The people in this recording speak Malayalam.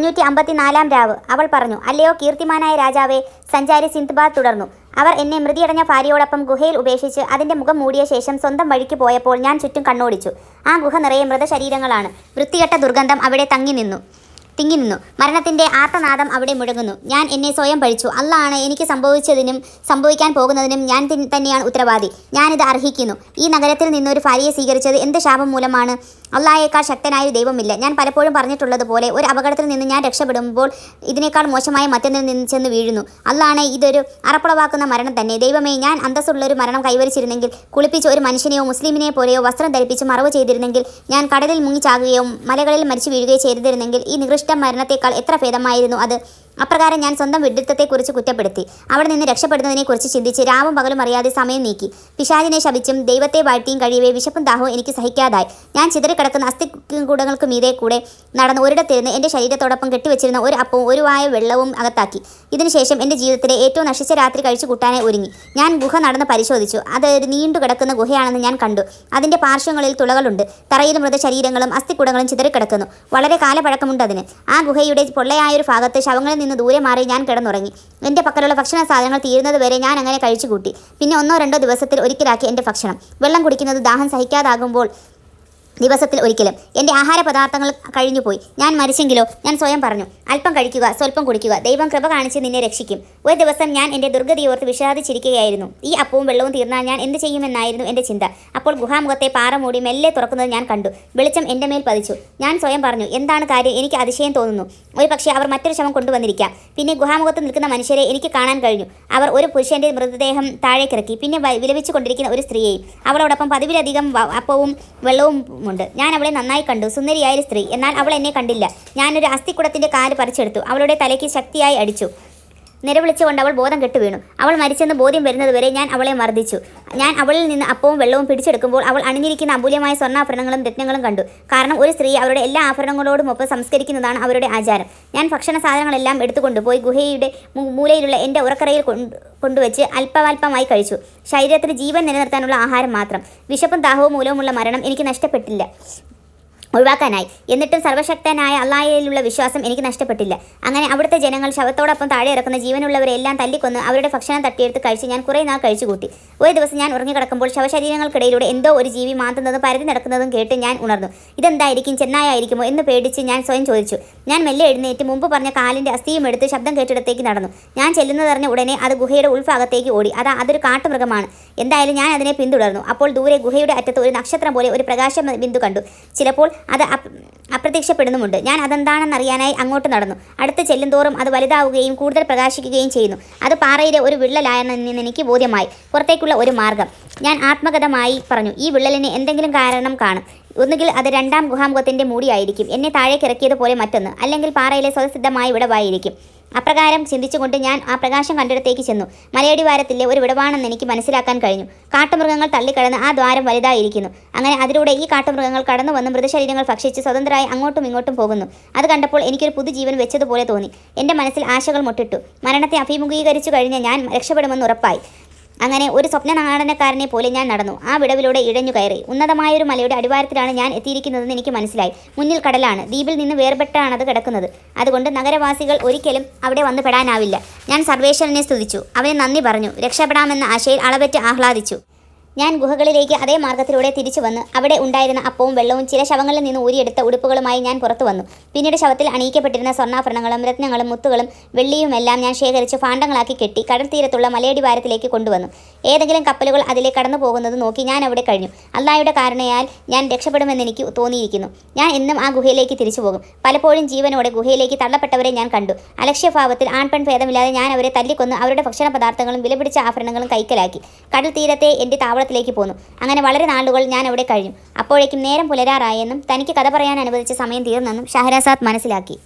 അഞ്ഞൂറ്റി അമ്പത്തിനാലാം രാവ്. അവൾ പറഞ്ഞു അല്ലയോ കീർത്തിമാനായ രാജാവെ സഞ്ചാരി സിന്ധ്ബാദ് തുടർന്നു. അവർ എന്നെ മൃതിയടഞ്ഞ ഭാര്യയോടൊപ്പം ഗുഹയിൽ ഉപേക്ഷിച്ച് അതിന്റെ മുഖം മൂടിയ ശേഷം സ്വന്തം വഴിക്ക് പോയപ്പോൾ ഞാൻ ചുറ്റും കണ്ണോടിച്ചു. ആ ഗുഹ നിറയെ മൃതശരീരങ്ങളാണ്. വൃത്തികെട്ട ദുർഗന്ധം അവിടെ തങ്ങി നിന്നു. തിങ്ങി നിന്നു മരണത്തിന്റെ ആർത്തനാദം അവിടെ മുഴങ്ങുന്നു. ഞാൻ എന്നെ സ്വയം പഴിച്ചു അല്ലാണ് എനിക്ക് സംഭവിച്ചതിനും സംഭവിക്കാൻ പോകുന്നതിനും ഞാൻ തന്നെയാണ് ഉത്തരവാദി. ഞാനിത് അർഹിക്കുന്നു. ഈ നഗരത്തിൽ നിന്നൊരു ഭാര്യയെ സ്വീകരിച്ചത് എന്ത് ശാപം മൂലമാണ്? അള്ളായേക്കാൾ ശക്തനായ ഒരു ദൈവമില്ല. ഞാൻ പലപ്പോഴും പറഞ്ഞിട്ടുള്ളതുപോലെ ഒരു അപകടത്തിൽ നിന്ന് ഞാൻ രക്ഷപ്പെടുമ്പോൾ ഇതിനേക്കാൾ മോശമായ മറ്റൊന്നിൽ നിന്ന് ചെന്ന് വീഴുന്നു. അല്ലാണ് ഇതൊരു അറപ്പുളവാക്കുന്ന മരണം തന്നെ. ദൈവമേ ഞാൻ അന്തസ്സുള്ളൊരു മരണം കൈവരിച്ചിരുന്നെങ്കിൽ കുളിപ്പിച്ച് ഒരു മനുഷ്യനെയോ മുസ്ലിമിനെ പോലെയോ വസ്ത്രം ധരിപ്പിച്ച് മറവ് ചെയ്തിരുന്നെങ്കിൽ ഞാൻ കടലിൽ മുങ്ങിച്ചാകുകയോ മലകളിൽ മരിച്ചു വീഴുകയോ ചെയ്തിരുന്നെങ്കിൽ ഈ നികൃഷ്ട മരണത്തേക്കാൾ എത്ര ഭേദമായിരുന്നു അത്? അപ്രകാരം ഞാൻ സ്വന്തം വിഡിത്തത്തെക്കുറിച്ച് കുറ്റപ്പെടുത്തി. അവിടെ നിന്ന് രക്ഷപ്പെടുന്നതിനെക്കുറിച്ച് ചിന്തിച്ച് രാവും പകലും അറിയാതെ സമയം നീക്കി. പിശാചിനെ ശപിച്ചും ദൈവത്തെ വാഴ്ത്തിയും കഴിയവേ വിശപ്പും ദാഹവും എനിക്ക് സഹിക്കാതായി. ഞാൻ ചിതറിക്കിടക്കുന്ന അസ്ഥികൂടങ്ങൾക്ക് മീതെ കൂടെ നടന്ന് ഒരിടത്തിരുന്ന് എന്റെ ശരീരത്തോടൊപ്പം കെട്ടിവെച്ചിരുന്ന ഒരു അപ്പവും ഒരു വായ വെള്ളവും അകത്താക്കി. ഇതിനുശേഷം എന്റെ ജീവിതത്തിലെ ഏറ്റവും നശിച്ച രാത്രി കഴിച്ചു കൂട്ടാനേ ഒരുങ്ങി. ഞാൻ ഗുഹ നടന്ന് പരിശോധിച്ചു. അത് ഒരു നീണ്ടു കിടക്കുന്ന ഗുഹയാണെന്ന് ഞാൻ കണ്ടു. അതിന്റെ പാർശ്വങ്ങളിൽ തുളകളുണ്ട്. തറയിൽ മൃതശരീരങ്ങളും അസ്ഥിക്കൂടങ്ങളും ചിതറിക്കിടക്കുന്നു. വളരെ കാലപഴക്കമുണ്ട് അതിന്. ആ ഗുഹയുടെ പൊള്ളയായ ഒരു ഭാഗത്ത് ശവങ്ങളിൽ നിന്ന് ദൂരെ മാറി ഞാൻ കിടന്നുറങ്ങി. എന്റെ പക്കലുള്ള ഭക്ഷണ സാധനങ്ങൾ തീരുന്നത് വരെ ഞാൻ അങ്ങനെ കഴിച്ചു കൂട്ടി പിന്നെ ഒന്നോ രണ്ടോ ദിവസത്തിൽ ഒരിക്കലാക്കി എന്റെ ഭക്ഷണം. വെള്ളം കുടിക്കുന്നത് ദാഹം സഹിക്കാതാകുമ്പോൾ ദിവസത്തിൽ ഒരിക്കലും. എന്റെ ആഹാര പദാർത്ഥങ്ങൾ കഴിഞ്ഞുപോയി. ഞാൻ മരിച്ചെങ്കിലോ? ഞാൻ സ്വയം പറഞ്ഞു. അല്പം കഴിക്കുക സ്വല്പം കുടിക്കുക. ദൈവം കൃപ കാണിച്ച് നിന്നെ രക്ഷിക്കും. ഒരു ദിവസം ഞാൻ എന്റെ ദുർഗതിയോർത്ത് വിഷാദിച്ചിരിക്കുകയായിരുന്നു. ഈ അപ്പവും വെള്ളവും തീർന്നാൽ ഞാൻ എന്ത് ചെയ്യുമെന്നായിരുന്നു എന്റെ ചിന്ത. അപ്പോൾ ഗുഹാമുഖത്തെ പാറ മൂടി മെല്ലെ തുറക്കുന്നത് ഞാൻ കണ്ടു. വെളിച്ചം എന്റെ മേൽ പതിച്ചു. ഞാൻ സ്വയം പറഞ്ഞു എന്താണ് കാര്യം? എനിക്ക് അതിശയം തോന്നുന്നു. ഒരു പക്ഷേ അവർ മറ്റൊരു ശവം കൊണ്ടുവന്നിരിക്കാം. പിന്നെ ഗുഹാമുഖത്ത് നിൽക്കുന്ന മനുഷ്യരെ എനിക്ക് കാണാൻ കഴിഞ്ഞു. അവർ ഒരു പുരുഷന്റെ മൃതദേഹം താഴേക്കിറക്കി. പിന്നെ വിലപിച്ചു കൊണ്ടിരിക്കുന്ന ഒരു സ്ത്രീയെയും അവളോടൊപ്പം പതിവിലധികം അപ്പവും വെള്ളവും ഉണ്ട്. ഞാൻ അവളെ നന്നായി കണ്ടു. സുന്ദരിയായ സ്ത്രീ. എന്നാൽ അവൾ എന്നെ കണ്ടില്ല. ഞാനൊരു അസ്ഥിക്കുടത്തിന്റെ കാൽ പറിച്ചെടുത്തു. അവളുടെ തലയ്ക്ക് ശക്തിയായി അടിച്ചു. നിലവിളിച്ചുകൊണ്ട് അവൾ ബോധം കെട്ടു വീണു. അവൾ മരിച്ചെന്ന് ബോധ്യം വരുന്നതുവരെ ഞാൻ അവളെ മർദ്ദിച്ചു. ഞാൻ അവളിൽ നിന്ന് അപ്പവും വെള്ളവും പിടിച്ചെടുക്കുമ്പോൾ അവൾ അണിഞ്ഞിരിക്കുന്ന അമൂല്യമായ സ്വർണാഭരണങ്ങളും രത്നങ്ങളും കണ്ടു. കാരണം ഒരു സ്ത്രീ അവരുടെ എല്ലാ ആഭരണങ്ങളോടുമൊപ്പം സംസ്കരിക്കുന്നതാണ് അവരുടെ ആചാരം. ഞാൻ ഭക്ഷണ സാധനങ്ങളെല്ലാം എടുത്തുകൊണ്ടുപോയി ഗുഹയുടെ മൂലയിലുള്ള എന്റെ ഉറക്കറയിൽ കൊണ്ട് കൊണ്ടുവച്ച് അല്പമല്പമായി കഴിച്ചു. ശരീരത്തിന് ജീവൻ നിലനിർത്താനുള്ള ആഹാരം മാത്രം. വിശപ്പും ദാഹവും മൂലവുമുള്ള മരണം എനിക്ക് നഷ്ടപ്പെട്ടില്ല. ഒഴിവാക്കാനായി. എന്നിട്ടും സർവശക്തനായ അള്ളായയിലുള്ള വിശ്വാസം എനിക്ക് നഷ്ടപ്പെട്ടില്ല. അങ്ങനെ അവിടുത്തെ ജനങ്ങൾ ശവത്തോടൊപ്പം താഴെ ഇറക്കുന്ന ജീവനുള്ളവരെ എല്ലാം തല്ലിക്കൊന്ന് അവരുടെ ഭക്ഷണം തട്ടിയെടുത്ത് കഴിച്ച് ഞാൻ കുറേ നാൾ കഴിച്ചു കൂട്ടി ഒരു ദിവസം ഞാൻ ഉറങ്ങിക്കിടക്കുമ്പോൾ ശവശരീരങ്ങൾക്കിടയിലൂടെ എന്തോ ഒരു ജീവി മാന്തുന്നതും പരതി നടക്കുന്നതും കേട്ട് ഞാൻ ഉണർന്നു. ഇതെന്തായിരിക്കും? ചെന്നായായിരിക്കുമോ എന്ന് പേടിച്ച് ഞാൻ സ്വയം ചോദിച്ചു. ഞാൻ മെല്ലെ എഴുന്നേറ്റ് മുമ്പ് പറഞ്ഞ കാലിന്റെ അസ്ഥിയും എടുത്ത് ശബ്ദം കേട്ടിടത്തേക്ക് നടന്നു. ഞാൻ ചെല്ലുന്നതറിഞ്ഞ ഉടനെ അത് ഗുഹയുടെ ഉൾഭാഗത്തേക്ക് ഓടി. അതാ അതൊരു കാട്ടുമൃഗമാണ്. എന്തായാലും ഞാൻ അതിനെ പിന്തുടർന്നു. അപ്പോൾ ദൂരെ ഗുഹയുടെ അറ്റത്ത് ഒരു നക്ഷത്രം പോലെ ഒരു പ്രകാശ ബിന്ദു കണ്ടു. ചിലപ്പോൾ അത് അപ്- അപ്രത്യക്ഷപ്പെടുന്നുമുണ്ട്. ഞാൻ അതെന്താണെന്നറിയാനായി അങ്ങോട്ട് നടന്നു. അടുത്ത് ചെല്ലുന്തോറും അത് വലുതാവുകയും കൂടുതൽ പ്രകാശിക്കുകയും ചെയ്യുന്നു. അത് പാറയിലെ ഒരു വിള്ളലായെന്ന് എനിക്ക് ബോധ്യമായി. പുറത്തേക്കുള്ള ഒരു മാർഗം. ഞാൻ ആത്മഗതമായി പറഞ്ഞു ഈ വിള്ളലിന് എന്തെങ്കിലും കാരണം കാണും. ഒന്നുകിൽ അത് രണ്ടാം ഗുഹാമുഖത്തിന്റെ മൂടിയായിരിക്കും. എന്നെ താഴേക്ക് ഇറക്കിയതുപോലെ മറ്റൊന്ന്. അല്ലെങ്കിൽ പാറയിലെ സ്വതസിദ്ധമായ വിടവായിരിക്കും അപ്രകാരം ചിന്തിച്ചുകൊണ്ട് ഞാൻ ആ പ്രകാശം കണ്ടിടത്തേക്ക് ചെന്നു. മലയടിവാരത്തിലെ ഒരു വിടവാണെന്ന് എനിക്ക് മനസ്സിലാക്കാൻ കഴിഞ്ഞു. കാട്ടുമൃഗങ്ങൾ തള്ളിക്കടന്ന് ആ ദ്വാരം വലുതായിരിക്കുന്നു. അങ്ങനെ അതിലൂടെ ഈ കാട്ടുമൃഗങ്ങൾ കടന്നു വന്ന് മൃതശരീരങ്ങൾ ഭക്ഷിച്ച് സ്വതന്ത്രമായി അങ്ങോട്ടും ഇങ്ങോട്ടും പോകുന്നു. അത് കണ്ടപ്പോൾ എനിക്കൊരു പുതുജീവൻ വെച്ചതുപോലെ തോന്നി. എന്റെ മനസ്സിൽ ആശകൾ മുട്ടിട്ടു. മരണത്തെ അഭിമുഖീകരിച്ചു കഴിഞ്ഞ ഞാൻ രക്ഷപ്പെടുമെന്ന് ഉറപ്പായി. അങ്ങനെ ഒരു സ്വപ്ന നാടനക്കാരനെ പോലെ ഞാൻ നടന്നു. ആ വിടവിലൂടെ ഇഴഞ്ഞു കയറി. ഉന്നതമായ ഒരു മലയുടെ അടിവാരത്തിലാണ് ഞാൻ എത്തിയിരിക്കുന്നതെന്ന് എനിക്ക് മനസ്സിലായി. മുന്നിൽ കടലാണ്. ദ്വീപിൽ നിന്ന് വേർപെട്ടാണ് അത് കിടക്കുന്നത്. അതുകൊണ്ട് നഗരവാസികൾ ഒരിക്കലും അവിടെ വന്നു പെടാനാവില്ല. ഞാൻ സർവേശ്വരനെ സ്തുതിച്ചു. അവനെ നന്ദി പറഞ്ഞു. രക്ഷപ്പെടാമെന്ന ആശയിൽ അളവറ്റ് ആഹ്ലാദിച്ചു. ഞാൻ ഗുഹകളിലേക്ക് അതേ മാർഗത്തിലൂടെ തിരിച്ചു വന്ന് അവിടെ ഉണ്ടായിരുന്ന അപ്പവും വെള്ളവും ചില ശവങ്ങളിൽ നിന്ന് ഊരിയെടുത്ത ഉടുപ്പുകളുമായി ഞാൻ പുറത്തു വന്നു. പിന്നീട് ശവത്തിൽ അണിയിക്കപ്പെട്ടിരുന്ന സ്വർണാഭരണങ്ങളും രത്നങ്ങളും മുത്തുകളും വെള്ളിയുമെല്ലാം ഞാൻ ശേഖരിച്ച് ഫാണ്ടങ്ങളാക്കി കെട്ടി കടൽ തീരത്തുള്ള മലയടിവാരത്തിലേക്ക് കൊണ്ടുവന്നു. ഏതെങ്കിലും കപ്പലുകൾ അതിലെ കടന്നു പോകുന്നത് നോക്കി ഞാൻ അവിടെ കഴിഞ്ഞു. അള്ളായുടെ കാരണയാൽ ഞാൻ രക്ഷപ്പെടുമെന്ന് എനിക്ക് തോന്നിയിരിക്കുന്നു. ഞാൻ എന്നും ആ ഗുഹയിലേക്ക് തിരിച്ചു പോകും. പലപ്പോഴും ജീവനോടെ ഗുഹയിലേക്ക് തള്ളപ്പെട്ടവരെ ഞാൻ കണ്ടു. അലക്ഷ്യഭാവത്തിൽ ആൺപെൺ ഭേദമില്ലാതെ ഞാൻ അവരെ തല്ലിക്കൊന്ന് അവരുടെ ഭക്ഷണ പദാർത്ഥങ്ങളും വിലപിടിച്ച ആഭരണങ്ങളും കൈക്കലാക്കി. കടൽ തീരത്തെ എന്റെ താവളത്തിലേക്ക് പോന്നു. അങ്ങനെ വളരെ നാളുകൾ ഞാൻ അവിടെ കഴിഞ്ഞു. അപ്പോഴേക്കും നേരം പുലരാറായെന്നും തനിക്ക് കഥ പറയാൻ അനുവദിച്ച സമയം തീർന്നെന്നും ഷഹരാസാദ് മനസ്സിലാക്കി.